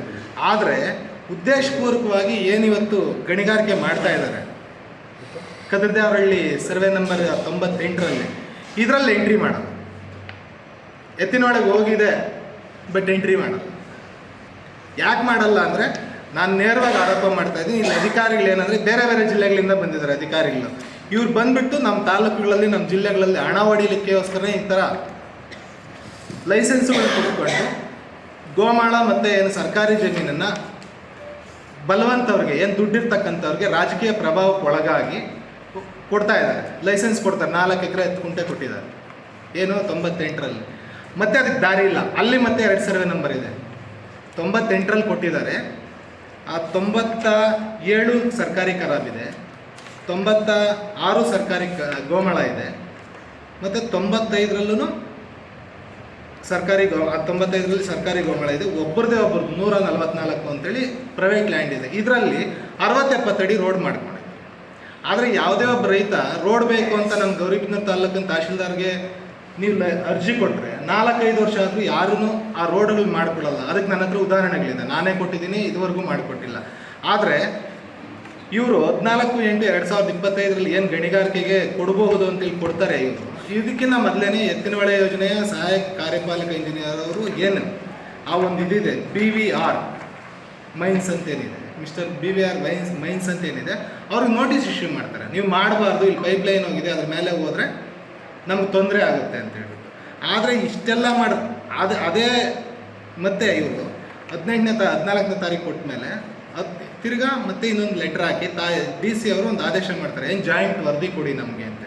ಆದರೆ ಉದ್ದೇಶಪೂರ್ವಕವಾಗಿ ಏನಿವತ್ತು ಗಣಿಗಾರಿಕೆ ಮಾಡ್ತಾ ಇದ್ದಾರೆ? ಕದ್ರದೇವರಳ್ಳಿ ಸರ್ವೆ ನಂಬರ್ ತೊಂಬತ್ತೆಂಟರಲ್ಲಿ. ಇದರಲ್ಲಿ ಎಂಟ್ರಿ ಮಾಡೋದು. ಎತ್ತಿನೊಳಗೆ ಹೋಗಿದೆ ಬಟ್ ಎಂಟ್ರಿ ಮಾಡೋದು. ಯಾಕೆ ಮಾಡಲ್ಲ ಅಂದರೆ, ನಾನು ನೇರವಾಗಿ ಆರೋಪ ಮಾಡ್ತಾ ಇದ್ದೀನಿ, ಇಲ್ಲಿ ಅಧಿಕಾರಿಗಳು ಏನಂದರೆ ಬೇರೆ ಬೇರೆ ಜಿಲ್ಲೆಗಳಿಂದ ಬಂದಿದ್ದಾರೆ ಅಧಿಕಾರಿಗಳು. ಇವ್ರು ಬಂದುಬಿಟ್ಟು ನಮ್ಮ ತಾಲೂಕುಗಳಲ್ಲಿ ನಮ್ಮ ಜಿಲ್ಲೆಗಳಲ್ಲಿ ಹಣ ಹೊಡಿಲಿಕ್ಕೋಸ್ಕರ ಈ ಥರ ಲೈಸೆನ್ಸುಗಳು ಕೊಟ್ಕೊಂಡು ಗೋಮಾಳ ಮತ್ತು ಏನು ಸರ್ಕಾರಿ ಜಮೀನನ್ನು ಬಲವಂತವ್ರಿಗೆ, ಏನು ದುಡ್ಡಿರ್ತಕ್ಕಂಥವ್ರಿಗೆ ರಾಜಕೀಯ ಪ್ರಭಾವಕ್ಕೆ ಒಳಗಾಗಿ ಕೊಡ್ತಾ ಇದ್ದಾರೆ. ಲೈಸೆನ್ಸ್ ಕೊಡ್ತಾರೆ. ನಾಲ್ಕು ಎಕರೆ ಹತ್ತು ಕುಂಟೆ ಕೊಟ್ಟಿದ್ದಾರೆ. ಏನು? ತೊಂಬತ್ತೆಂಟರಲ್ಲಿ. ಮತ್ತೆ ಅದಕ್ಕೆ ದಾರಿ ಇಲ್ಲ. ಅಲ್ಲಿ ಮತ್ತೆ ಎರಡು ಸರ್ವೆ ನಂಬರ್ ಇದೆ. ತೊಂಬತ್ತೆಂಟರಲ್ಲಿ ಕೊಟ್ಟಿದ್ದಾರೆ. ಆ ತೊಂಬತ್ತ ಏಳು ಸರ್ಕಾರಿ ಕರಾಬಿದೆ ತೊಂಬತ್ತ ಆರು ಸರ್ಕಾರಿ ಗೋಮಾಳ ಇದೆ. ಮತ್ತು ತೊಂಬತ್ತೈದರಲ್ಲೂ ಸರ್ಕಾರಿ ಗೌ, ಹತ್ತೊಂಬತ್ತೈದರಲ್ಲಿ ತೊಂಬತ್ತೈದರಲ್ಲಿ ಸರ್ಕಾರಿ ಗೋಮಾಳ ಇದೆ. ಒಬ್ಬರದೇ ಒಬ್ಬರು ನೂರ ನಲವತ್ನಾಲ್ಕು ಅಂತೇಳಿ ಪ್ರೈವೇಟ್ ಲ್ಯಾಂಡ್ ಇದೆ. ಇದರಲ್ಲಿ ಅರವತ್ತೆಪ್ಪತ್ತಡಿ ರೋಡ್ ಮಾಡ್ಕೊಂಡಿದೆ ಆದರೆ ಯಾವುದೇ ಒಬ್ಬ ರೈತ ರೋಡ್ ಬೇಕು ಅಂತ ನಮ್ಮ ಗೌರಿಬಿದನೂರು ತಾಲೂಕಿನ ತಹಶೀಲ್ದಾರ್ಗೆ ನೀವು ಅರ್ಜಿ ಕೊಟ್ಟರೆ ನಾಲ್ಕೈದು ವರ್ಷ ಆದರೂ ಯಾರೂ ಆ ರೋಡ್ಗಳು ಮಾಡಿಕೊಡಲ್ಲ ಅದಕ್ಕೆ ನನ್ನ ಹತ್ರ ಉದಾಹರಣೆಗಳಿದೆ. ನಾನೇ ಕೊಟ್ಟಿದ್ದೀನಿ, ಇದುವರೆಗೂ ಮಾಡಿಕೊಟ್ಟಿಲ್ಲ. ಆದರೆ ಇವರು ಹದಿನಾಲ್ಕು ಎಂಟು ಎರಡು ಸಾವಿರದ ಇಪ್ಪತ್ತೈದರಲ್ಲಿ ಏನು ಗಣಿಗಾರಿಕೆಗೆ ಕೊಡಬಹುದು ಅಂತೇಳಿ ಕೊಡ್ತಾರೆ ಇವರು. ಇದಕ್ಕಿಂತ ಮೊದಲೇ ಎತ್ತಿನವಳೆ ಯೋಜನೆಯ ಸಹಾಯಕ ಕಾರ್ಯಪಾಲಕ ಇಂಜಿನಿಯರ್ ಅವರು ಏನು ಆ ಒಂದು ಇದಿದೆ ಬಿ ವಿ ಆರ್ ಮೈನ್ಸ್ ಅಂತ ಏನಿದೆ mister B V R mines mines ಅಂತ ಏನಿದೆ ಅವ್ರಿಗೆ ನೋಟಿಸ್ ಇಶ್ಯೂ ಮಾಡ್ತಾರೆ. ನೀವು ಮಾಡಬಾರ್ದು, ಇಲ್ಲಿ ಪೈಪ್ ಲೈನ್ ಹೋಗಿದೆ, ಅದ್ರ ಮೇಲೆ ಹೋದರೆ ನಮ್ಗೆ ತೊಂದರೆ ಆಗುತ್ತೆ ಅಂತ ಹೇಳ್ಬಿಟ್ಟು. ಆದರೆ ಇಷ್ಟೆಲ್ಲ ಮಾಡಿ, ಅದು, ಅದೇ ಮತ್ತೆ ಇವರು ಹದಿನೆಂಟನೇ ತ, ಹದಿನಾಲ್ಕನೇ ತಾರೀಕು ಕೊಟ್ಟ ಮೇಲೆ ಅದು ತಿರ್ಗಾ ಮತ್ತೆ ಇನ್ನೊಂದು ಲೆಟ್ರ್ ಹಾಕಿ ತಾ ಡಿ ಸಿ ಅವರು ಒಂದು ಆದೇಶ ಮಾಡ್ತಾರೆ, ಏನು ಜಾಯಿಂಟ್ ವರದಿ ಕೊಡಿ ನಮಗೆ ಅಂತ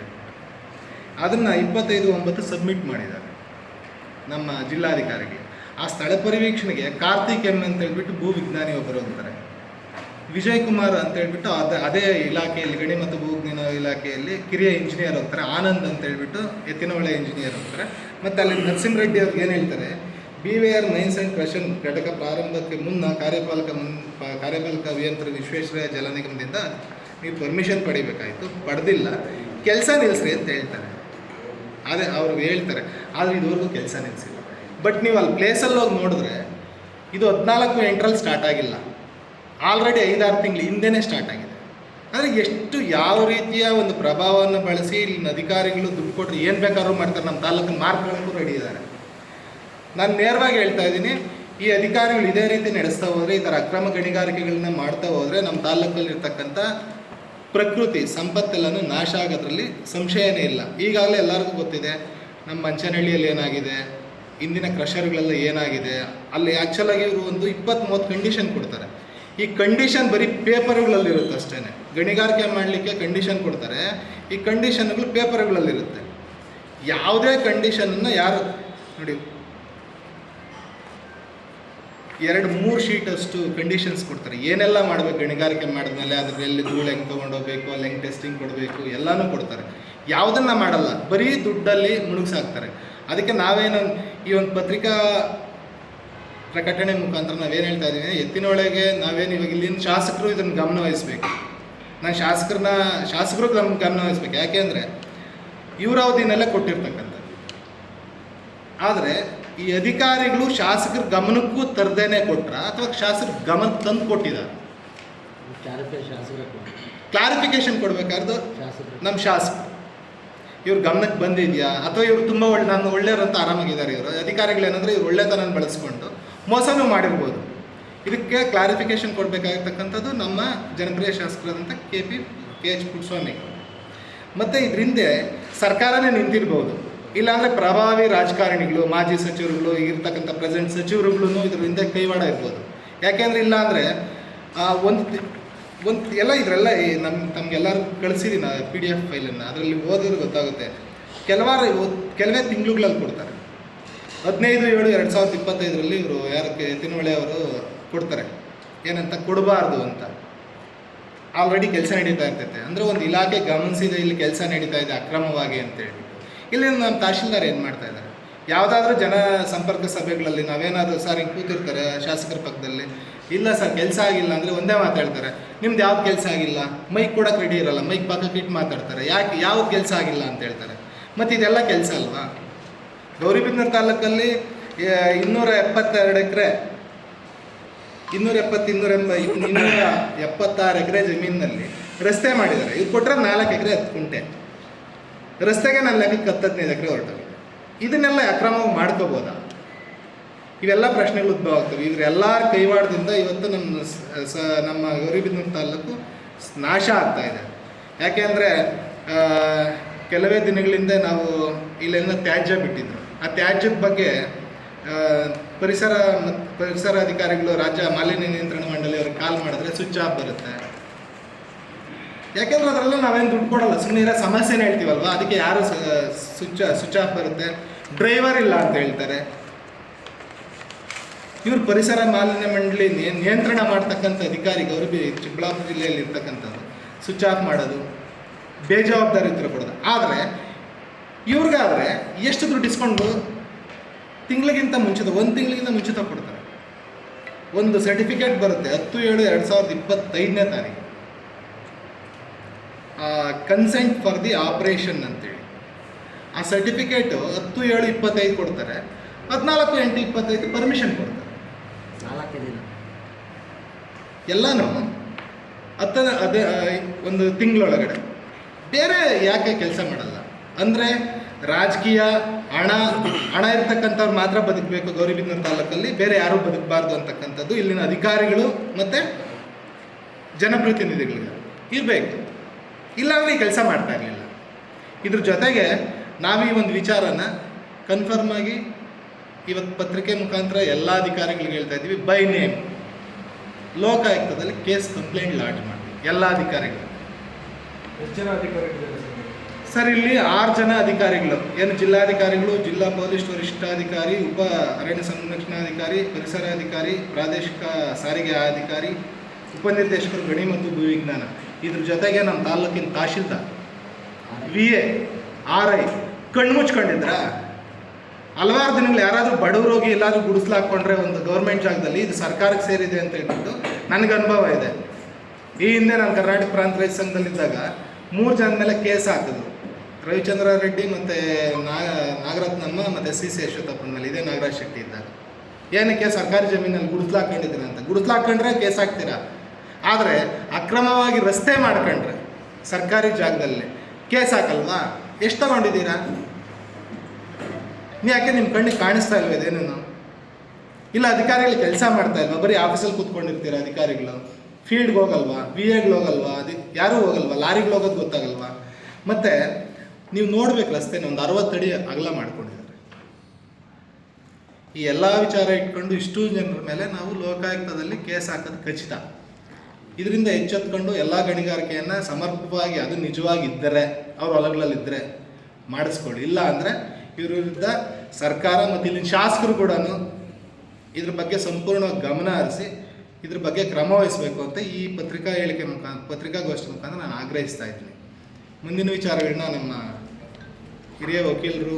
ಅದನ್ನ ಇಪ್ಪತ್ತೈದು ಒಂಬತ್ತು ಸಬ್ಮಿಟ್ ಮಾಡಿದ್ದಾರೆ ನಮ್ಮ ಜಿಲ್ಲಾಧಿಕಾರಿಗೆ. ಆ ಸ್ಥಳ ಪರಿವೀಕ್ಷಣೆಗೆ ಕಾರ್ತಿಕ್ ಎಂ ಅಂತ ಹೇಳ್ಬಿಟ್ಟು ಭೂ ವಿಜ್ಞಾನಿ ಒಬ್ಬರು ಅಂತಾರೆ. ವಿಜಯ್ ಕುಮಾರ್ ಅಂತ ಹೇಳ್ಬಿಟ್ಟು ಅದ, ಅದೇ ಇಲಾಖೆಯಲ್ಲಿ ಗಣಿ ಮತ್ತು ಭೂವಿಜ್ಞಾನ ಇಲಾಖೆಯಲ್ಲಿ ಕಿರಿಯ ಇಂಜಿನಿಯರ್ ಹೋಗ್ತಾರೆ ಆನಂದ್ ಅಂತ ಹೇಳ್ಬಿಟ್ಟು ಎತ್ತಿನಹೊಳೆ ಇಂಜಿನಿಯರ್ ಹೋಗ್ತಾರೆ ಮತ್ತು ಅಲ್ಲಿ ನರಸಿಂಹರೆಡ್ಡಿ ಅವ್ರಿಗೆ ಏನು ಹೇಳ್ತಾರೆ B V R mines and crusher ಘಟಕ ಪ್ರಾರಂಭಕ್ಕೆ ಮುನ್ನ ಕಾರ್ಯಪಾಲಕ ಕಾರ್ಯಪಾಲಕ ಅಭಿಯಂತರ ವಿಶ್ವೇಶ್ವರಯ್ಯ ಜಲ ನಿಗಮದಿಂದ ನೀವು ಪರ್ಮಿಷನ್ ಪಡಿಬೇಕಾಯಿತು. ಪಡೆದಿಲ್ಲ. ಕೆಲಸ ನಿಲ್ಲಿಸ್ರಿ ಅಂತ ಹೇಳ್ತಾರೆ. ಅದೇ ಅವ್ರು ಹೇಳ್ತಾರೆ. ಆದರೆ ಇದುವರೆಗೂ ಕೆಲಸ ನಿಲ್ಲಿಸಿಲ್ಲ ಬಟ್ ನೀವು ಅಲ್ಲಿ ಪ್ಲೇಸಲ್ಲಿ ಹೋಗಿ ನೋಡಿದ್ರೆ ಇದು ಹದಿನಾಲ್ಕು ಎಂಟ್ರಲ್ಲಿ ಸ್ಟಾರ್ಟ್ ಆಗಿಲ್ಲ. ಆಲ್ರೆಡಿ ಐದಾರು ತಿಂಗಳು ಹಿಂದೆನೇ ಸ್ಟಾರ್ಟ್ ಆಗಿದೆ. ಆದರೆ ಎಷ್ಟು ಯಾವ ರೀತಿಯ ಒಂದು ಪ್ರಭಾವವನ್ನು ಬಳಸಿ ಇಲ್ಲಿನ ಅಧಿಕಾರಿಗಳು ದುಡ್ಡು ಕೊಟ್ಟರೆ ಏನು ಬೇಕಾದ್ರೂ ಮಾಡ್ತಾರೆ. ನಮ್ಮ ತಾಲೂಕಿನ ಮಾರ್ಕ್ಗಳನ್ನು ರೆಡಿ ಇದ್ದಾರೆ ನಾನು ನೇರವಾಗಿ ಹೇಳ್ತಾ ಇದ್ದೀನಿ, ಈ ಅಧಿಕಾರಿಗಳು ಇದೇ ರೀತಿ ನಡೆಸ್ತಾ ಹೋದರೆ, ಈ ಥರ ಅಕ್ರಮ ಗಣಿಗಾರಿಕೆಗಳನ್ನ ಮಾಡ್ತಾ ಹೋದರೆ ನಮ್ಮ ತಾಲೂಕಲ್ಲಿರ್ತಕ್ಕಂಥ ಪ್ರಕೃತಿ ಸಂಪತ್ತೆಲ್ಲನೂ ನಾಶ ಆಗೋದ್ರಲ್ಲಿ ಸಂಶಯನೇ ಇಲ್ಲ. ಈಗಾಗಲೇ ಎಲ್ಲರಿಗೂ ಗೊತ್ತಿದೆ, ನಮ್ಮ ಮಂಚನಹಳ್ಳಿಯಲ್ಲಿ ಏನಾಗಿದೆ, ಇಂದಿನ ಕ್ರಷರ್ಗಳೆಲ್ಲ ಏನಾಗಿದೆ, ಅಲ್ಲಿ ಆ್ಯಕ್ಚುಲಾಗಿ ಇವರು ಒಂದು ಇಪ್ಪತ್ತು ಮೂವತ್ತು ಕಂಡೀಷನ್ ಕೊಡ್ತಾರೆ. ಈ ಕಂಡೀಷನ್ ಬರೀ ಪೇಪರ್ಗಳಲ್ಲಿರುತ್ತೆ ಅಷ್ಟೇ ಗಣಿಗಾರಿಕೆ ಮಾಡಲಿಕ್ಕೆ ಕಂಡೀಷನ್ ಕೊಡ್ತಾರೆ, ಈ ಕಂಡೀಷನ್ಗಳು ಪೇಪರ್ಗಳಲ್ಲಿರುತ್ತೆ ಯಾವುದೇ ಕಂಡೀಷನನ್ನು ಯಾರು, ನೋಡಿ ಎರಡು ಮೂರು ಶೀಟ್ ಅಷ್ಟು ಕಂಡೀಷನ್ಸ್ ಕೊಡ್ತಾರೆ. ಏನೆಲ್ಲ ಮಾಡಬೇಕು? ಗಣಿಗಾರಿಕೆ ಮಾಡಿದ್ಮೇಲೆ ಅದ್ರಲ್ಲಿ ಧೂಳು ಹೆಂಗೆ ತೊಗೊಂಡೋಗ್ಬೇಕು? ಅಲ್ಲಿ ಹೆಂಗೆ ಟೆಸ್ಟಿಂಗ್ ಕೊಡಬೇಕು? ಎಲ್ಲನೂ ಕೊಡ್ತಾರೆ. ಯಾವುದನ್ನ ಮಾಡಲ್ಲ. ಬರೀ ದುಡ್ಡಲ್ಲಿ ಮುಳುಗ್ಸಾಕ್ತಾರೆ. ಅದಕ್ಕೆ ನಾವೇನು ಈ ಒಂದು ಪತ್ರಿಕಾ ಪ್ರಕಟಣೆ ಮುಖಾಂತರ ನಾವೇನು ಹೇಳ್ತಾ ಇದ್ದೀವಿ? ಎತ್ತಿನೊಳಗೆ ನಾವೇನು ಇವಾಗ ಇಲ್ಲಿನ ಶಾಸಕರು ಇದನ್ನು ಗಮನವಹಿಸ್ಬೇಕು ನಾನು ಶಾಸಕರನ್ನ, ಶಾಸಕರು ಗಮ್, ಗಮನ ವಹಿಸ್ಬೇಕು. ಯಾಕೆಂದರೆ ಇವರ ಅವಧಿನಲ್ಲೇ ಕೊಟ್ಟಿರ್ತಕ್ಕಂಥದ್ದು. ಆದರೆ ಈ ಅಧಿಕಾರಿಗಳು ಶಾಸಕರ ಗಮನಕ್ಕೂ ತರದೇನೆ ಕೊಟ್ರ ಅಥವಾ ಶಾಸಕರ ಗಮನ ತಂದು ಕೊಟ್ಟಿದ್ದಾರೆ ಕ್ಲಾರಿಫಿಕೇಶನ್ ಕೊಡಬೇಕಾದ್ರೆ ನಮ್ಮ ಶಾಸಕ ಇವ್ರ ಗಮನಕ್ಕೆ ಬಂದಿದೆಯಾ? ಅಥವಾ ಇವ್ರು ತುಂಬ ಒಳ್ಳೆ ನಾನು ಒಳ್ಳೆಯವರು ಅಂತ ಆರಾಮಾಗಿದ್ದಾರೆ ಇವರು? ಅಧಿಕಾರಿಗಳೇನಂದ್ರೆ ಇವ್ರು ಒಳ್ಳೆತನ ಬಳಸ್ಕೊಂಡು ಮೋಸನೂ ಮಾಡಿರ್ಬೋದು. ಇದಕ್ಕೆ ಕ್ಲಾರಿಫಿಕೇಶನ್ ಕೊಡಬೇಕಾಗಿರ್ತಕ್ಕಂಥದ್ದು ನಮ್ಮ ಜನಪ್ರಿಯ ಶಾಸಕರಾದಂಥ K P K H Puttaswamy ಮತ್ತು ಇದರಿಂದೆ ಸರ್ಕಾರನೇ ನಿಂತಿರ್ಬೋದು. ಇಲ್ಲಾಂದರೆ ಪ್ರಭಾವಿ ರಾಜಕಾರಣಿಗಳು, ಮಾಜಿ ಸಚಿವರುಗಳು, ಇರ್ತಕ್ಕಂಥ ಪ್ರೆಸೆಂಟ್ ಸಚಿವರುಗಳು ಇದ್ರ ಹಿಂದೆ ಕೈವಾಡ ಇರ್ಬೋದು. ಯಾಕೆಂದ್ರೆ ಇಲ್ಲಾಂದರೆ ಒಂದು ಒಂದು ಎಲ್ಲ ಇದರೆಲ್ಲ ನಮ್ಮ ತಮಗೆಲ್ಲರೂ ಕಳಿಸಿದ್ದೀನಿ ಪಿ ಡಿ ಎಫ್ ಫೈಲನ್ನು, ಅದರಲ್ಲಿ ಓದಿದ್ರೆ ಗೊತ್ತಾಗುತ್ತೆ. ಕೆಲವಾರು ಕೆಲವೇ ತಿಂಗಳುಗಳಲ್ಲಿ ಕೊಡ್ತಾರೆ. ಹದಿನೈದು, ಏಳು, ಎರಡು ಸಾವಿರದ ಇಪ್ಪತ್ತೈದರಲ್ಲಿ ಇವರು ಯಾರಕ್ಕೆ, ತಿನ್ವಳೆ ಅವರು ಕೊಡ್ತಾರೆ. ಏನಂತ, ಕೊಡಬಾರ್ದು ಅಂತ. ಆಲ್ರೆಡಿ ಕೆಲಸ ನಡೀತಾ ಇರ್ತೈತೆ. ಅಂದರೆ ಒಂದು ಇಲಾಖೆ ಗಮನಿಸಿದೆ, ಇಲ್ಲಿ ಕೆಲಸ ನಡೀತಾ ಇದೆ ಅಕ್ರಮವಾಗಿ ಅಂತೇಳಿ. ಇಲ್ಲಿ ನಮ್ಮ ತಹಶೀಲ್ದಾರ್ ಏನು ಮಾಡ್ತಾ ಇದ್ದಾರೆ? ಯಾವುದಾದ್ರೂ ಜನ ಸಂಪರ್ಕ ಸಭೆಗಳಲ್ಲಿ ನಾವೇನಾದರೂ ಸರ್ ಹಿಂಗೆ ಕೂತಿರ್ತಾರೆ ಶಾಸಕರ ಪಕ್ಕದಲ್ಲಿ, ಇಲ್ಲ ಸರ್ ಕೆಲಸ ಆಗಿಲ್ಲ ಅಂದರೆ ಒಂದೇ ಮಾತಾಡ್ತಾರೆ ನಿಮ್ದು ಯಾವ್ದು ಕೆಲಸ ಆಗಿಲ್ಲ? ಮೈಕ್ ಕೂಡ ರೆಡಿ ಇರಲ್ಲ ಮೈಕ್ ಪಕ್ಕಕ್ಕೆ ಇಟ್ಟು ಮಾತಾಡ್ತಾರೆ, ಯಾಕೆ ಯಾವ ಕೆಲಸ ಆಗಿಲ್ಲ ಅಂತ ಹೇಳ್ತಾರೆ. ಮತ್ತು ಇದೆಲ್ಲ ಕೆಲಸ ಅಲ್ವಾ? ಗೌರಿಬಿದನೂರು ತಾಲೂಕಲ್ಲಿ ಇನ್ನೂರ ಎಪ್ಪತ್ತೆರಡು ಎಕರೆ, ಇನ್ನೂರ ಎಪ್ಪತ್ತು, ಇನ್ನೂರ ಎಂಬ, ಇನ್ನೂರ ಎಪ್ಪತ್ತಾರು ಎಕರೆ ಜಮೀನಿನಲ್ಲಿ ರಸ್ತೆ ಮಾಡಿದ್ದಾರೆ. ಇದು ಕೊಟ್ಟರೆ ನಾಲ್ಕು ಎಕರೆ ಹತ್ತು ಕುಂಟೆ ರಸ್ತೆಗೆ ನನ್ನ ಲೆಕ್ಕಕ್ಕೆ ಹತ್ತು ಹದಿನೈದು ಎಕರೆ ಹೊರಟವೆ ಇದನ್ನೆಲ್ಲ ಅಕ್ರಮವಾಗಿ ಮಾಡ್ಕೋಬೋದಾ? ಇವೆಲ್ಲ ಪ್ರಶ್ನೆಗಳು ಉದ್ಭವ ಆಗ್ತವೆ. ಇದ್ರ ಎಲ್ಲರ ಕೈವಾಡದಿಂದ ಇವತ್ತು ನಮ್ಮ ಸ- ನಮ್ಮ ಗೌರಿಬಿದನೂರು ತಾಲೂಕು ನಾಶ ಆಗ್ತಾ ಇದೆ. ಯಾಕೆಂದರೆ ಕೆಲವೇ ದಿನಗಳಿಂದ ನಾವು ಇಲ್ಲೆಲ್ಲ ತ್ಯಾಜ್ಯ ಬಿಟ್ಟಿದ್ರು. ಆ ತ್ಯಾಜ್ಯದ ಬಗ್ಗೆ ಪರಿಸರ ಪರಿಸರ ಅಧಿಕಾರಿಗಳು ರಾಜ್ಯ ಮಾಲಿನ್ಯ ನಿಯಂತ್ರಣ ಮಂಡಳಿ ಅವ್ರಿಗೆ ಕಾಲ್ ಮಾಡಿದ್ರೆ ಸ್ವಿಚ್ ಆಫ್ ಬರುತ್ತೆ. ಯಾಕೆಂದ್ರೆ ಅದರಲ್ಲ ನಾವೇನು ದುಡ್ಡು ಕೊಡಲ್ಲ. ಸುಮ್ಮನೆ ಇರೋ ಸಮಸ್ಯೆನೇ ಹೇಳ್ತೀವಲ್ವ? ಅದಕ್ಕೆ ಯಾರು ಸ್ವಿಚ್ ಸ್ವಿಚ್ ಆಫ್ ಬರುತ್ತೆ? ಡ್ರೈವರ್ ಇಲ್ಲ ಅಂತ ಹೇಳ್ತಾರೆ. ಇವ್ರ ಪರಿಸರ ಮಾಲಿನ್ಯ ಮಂಡಳಿ ನಿಯಂತ್ರಣ ಮಾಡ್ತಕ್ಕಂಥ ಅಧಿಕಾರಿ ಗೌರಬಿ ಚಿಕ್ಕಬಳ್ಳಾಪುರ ಜಿಲ್ಲೆಯಲ್ಲಿ ಇರ್ತಕ್ಕಂಥದ್ದು. ಸ್ವಿಚ್ ಆಫ್ ಮಾಡೋದು. ಬೇಜವಾಬ್ದಾರಿ ಉತ್ತರ ಕೊಡೋದು. ಆದರೆ, ಇವ್ರಿಗಾದರೆ ಎಷ್ಟು ದುಡ್ಡು ಇಸ್ಕೊಂಡು ತಿಂಗಳಿಗಿಂತ ಮುಂಚಿತ, ಒಂದು ತಿಂಗಳಿಗಿಂತ ಮುಂಚಿತ ಕೊಡ್ತಾರೆ. ಒಂದು ಸರ್ಟಿಫಿಕೇಟ್ ಬರುತ್ತೆ ಹತ್ತು ಏಳು ಎರಡು ಸಾವಿರದ ಇಪ್ಪತ್ತೈದನೇ ತಾರೀಕು ಕನ್ಸೆಂಟ್ ಫಾರ್ ದಿ ಆಪ್ರೇಷನ್ ಅಂತೇಳಿ. ಆ ಸರ್ಟಿಫಿಕೇಟು ಹತ್ತು ಏಳು ಇಪ್ಪತ್ತೈದು ಕೊಡ್ತಾರೆ. ಹದಿನಾಲ್ಕು ಎಂಟು ಇಪ್ಪತ್ತೈದು ಪರ್ಮಿಷನ್ ಕೊಡ್ತಾರೆ. ಎಲ್ಲನೂ ಹತ್ತ ಅದೇ ಒಂದು ತಿಂಗಳೊಳಗಡೆ. ಬೇರೆ ಯಾಕೆ ಕೆಲಸ ಮಾಡಲ್ಲ? ಅಂದರೆ ರಾಜಕೀಯ ಹಣ ಹಣ ಇರ್ತಕ್ಕಂಥವ್ರು ಮಾತ್ರ ಬದುಕಬೇಕು ಗೌರಿಬಿದನೂರು ತಾಲೂಕಲ್ಲಿ ಬೇರೆ ಯಾರೂ ಬದುಕಬಾರ್ದು ಅಂತಕ್ಕಂಥದ್ದು ಇಲ್ಲಿನ ಅಧಿಕಾರಿಗಳು ಮತ್ತು ಜನಪ್ರತಿನಿಧಿಗಳಿಗೆ. ಇರಬೇಕು. ಇಲ್ಲಾಂದ್ರೆ ಈ ಕೆಲಸ ಮಾಡ್ತಾ ಇರಲಿಲ್ಲ. ಇದ್ರ ಜೊತೆಗೆ ನಾವು ಈ ಒಂದು ವಿಚಾರನ ಕನ್ಫರ್ಮ್ ಆಗಿ ಇವತ್ತು ಪತ್ರಿಕೆ ಮುಖಾಂತರ ಎಲ್ಲ ಅಧಿಕಾರಿಗಳಿಗೆ ಹೇಳ್ತಾ ಇದ್ದೀವಿ. ಬೈ ನೇಮ್ ಲೋಕಾಯುಕ್ತದಲ್ಲಿ ಕೇಸ್ ಕಂಪ್ಲೇಂಟ್ ಲಾಡ್ಜ್ ಮಾಡಿ ಎಲ್ಲ ಅಧಿಕಾರಿಗಳು. ಎಷ್ಟು ಜನ ಅಧಿಕಾರಿಗಳಿದ್ದಾರೆ ಸರ್ ಸರ್ ಇಲ್ಲಿ ಆರು ಜನ ಅಧಿಕಾರಿಗಳು. ಏನು ಜಿಲ್ಲಾಧಿಕಾರಿಗಳು ಜಿಲ್ಲಾ ಪೊಲೀಸ್ ವರಿಷ್ಠಾಧಿಕಾರಿ ಉಪ ಅರಣ್ಯ ಸಂರಕ್ಷಣಾಧಿಕಾರಿ ಪರಿಸರ ಅಧಿಕಾರಿ ಪ್ರಾದೇಶಿಕ ಸಾರಿಗೆ ಅಧಿಕಾರಿ ಉಪನಿರ್ದೇಶಕರು ಗಣಿ ಮತ್ತು ಭೂವಿಜ್ಞಾನ. ಇದ್ರ ಜೊತೆಗೆ ನಮ್ಮ ತಾಲೂಕಿನ tahsildar V A R I ಕಣ್ಣು ಮುಚ್ಕೊಂಡಿದ್ರ. ಹಲವಾರು ದಿನಗಳು ಯಾರಾದರೂ ಬಡವರು ಹೋಗಿ ಎಲ್ಲಾದರೂ ಗುಡಿಸ್ಲು ಹಾಕ್ಕೊಂಡ್ರೆ ಒಂದು ಗೌರ್ಮೆಂಟ್ ಜಾಗದಲ್ಲಿ ಇದು ಸರ್ಕಾರಕ್ಕೆ ಸೇರಿದೆ ಅಂತ ಹೇಳ್ಬಿಟ್ಟು ನನಗೆ ಅನುಭವ ಇದೆ. ಈ ಹಿಂದೆ ನಾನು ಕರ್ನಾಟಕ ಪ್ರಾಂತ ರೈತ ಸಂಘದಲ್ಲಿದ್ದಾಗ ಮೂರು ಜನ ಮೇಲೆ ಕೇಸ್ ಹಾಕಿದ್ರು ರವಿಚಂದ್ರ ರೆಡ್ಡಿ ಮತ್ತು ನಾಗರತ್ನಮ್ಮ ಮತ್ತು ಸಿ ಸಿ ಯಶೋತ್ತಪ್ಪನ ಮೇಲೆ ಇದೇ ನಾಗರಾಜ್ ಶೆಟ್ಟಿ ಇದ್ದಾಗ. ಏನಕ್ಕೆ ಸರ್ಕಾರಿ ಜಮೀನಲ್ಲಿ ಗುಡಿಸ್ಲು ಅಂತ. ಗುಡಿಸ್ಲು ಹಾಕ್ಕೊಂಡ್ರೆ ಕೇಸ್ ಹಾಕ್ತೀರಾ? ಆದರೆ ಅಕ್ರಮವಾಗಿ ರಸ್ತೆ ಮಾಡ್ಕೊಂಡ್ರೆ ಸರ್ಕಾರಿ ಜಾಗದಲ್ಲಿ ಕೇಸ್ ಹಾಕಲ್ವಾ? ಎಷ್ಟು ತಗೊಂಡಿದ್ದೀರಾ? ನೀವು ಯಾಕೆ ನಿಮ್ಮ ಕಣ್ಣಿಗೆ ಕಾಣಿಸ್ತಾ ಇಲ್ವ ಇದೇನೇನು? ಇಲ್ಲ, ಅಧಿಕಾರಿಗಳು ಕೆಲಸ ಮಾಡ್ತಾ ಇಲ್ವಾ? ಬರೀ ಆಫೀಸಲ್ಲಿ ಕೂತ್ಕೊಂಡಿರ್ತೀರಾ ಅಧಿಕಾರಿಗಳು? ಫೀಲ್ಡ್ಗೆ ಹೋಗಲ್ವಾ? ವಿ ಎಗಳು ಹೋಗಲ್ವಾ? ಅದಿ ಯಾರೂ ಹೋಗಲ್ವಾ? ಲಾರಿಗಳು ಹೋಗೋದು ಗೊತ್ತಾಗಲ್ವಾ? ಮತ್ತು ನೀವು ನೋಡ್ಬೇಕು ರಸ್ತೆನ, ಒಂದು ಅರವತ್ತಡಿ ಅಗಲ ಮಾಡ್ಕೊಂಡಿದ್ದಾರೆ. ಈ ಎಲ್ಲ ವಿಚಾರ ಇಟ್ಕೊಂಡು ಇಷ್ಟು ಜನರ ಮೇಲೆ ನಾವು ಲೋಕಾಯುಕ್ತದಲ್ಲಿ ಕೇಸ್ ಹಾಕೋದು ಖಚಿತ. ಇದರಿಂದ ಎಚ್ಚೆತ್ಕೊಂಡು ಎಲ್ಲ ಗಣಿಗಾರಿಕೆಯನ್ನು ಸಮರ್ಪಕವಾಗಿ ಅದು ನಿಜವಾಗಿ ಇದ್ದರೆ ಅವ್ರ ಹೊಲಗಳಲ್ಲಿದ್ದರೆ ಮಾಡಿಸ್ಕೊಳ್ಳಿ. ಇಲ್ಲ ಅಂದರೆ ಇವ್ರ ವಿರುದ್ಧ ಸರ್ಕಾರ ಮತ್ತು ಇಲ್ಲಿನ ಶಾಸಕರು ಕೂಡ ಇದ್ರ ಬಗ್ಗೆ ಸಂಪೂರ್ಣ ಗಮನ ಹರಿಸಿ ಇದ್ರ ಬಗ್ಗೆ ಕ್ರಮ ವಹಿಸಬೇಕು ಅಂತ ಈ ಪತ್ರಿಕಾ ಹೇಳಿಕೆ ಮುಖಾಂತರ ಪತ್ರಿಕಾಗೋಷ್ಠಿ ಮುಖಾಂತರ ನಾನು ಆಗ್ರಹಿಸ್ತಾ ಇದ್ದೀನಿ. ಮುಂದಿನ ವಿಚಾರಗಳನ್ನ ನಮ್ಮ ಹಿರಿಯ ವಕೀಲರು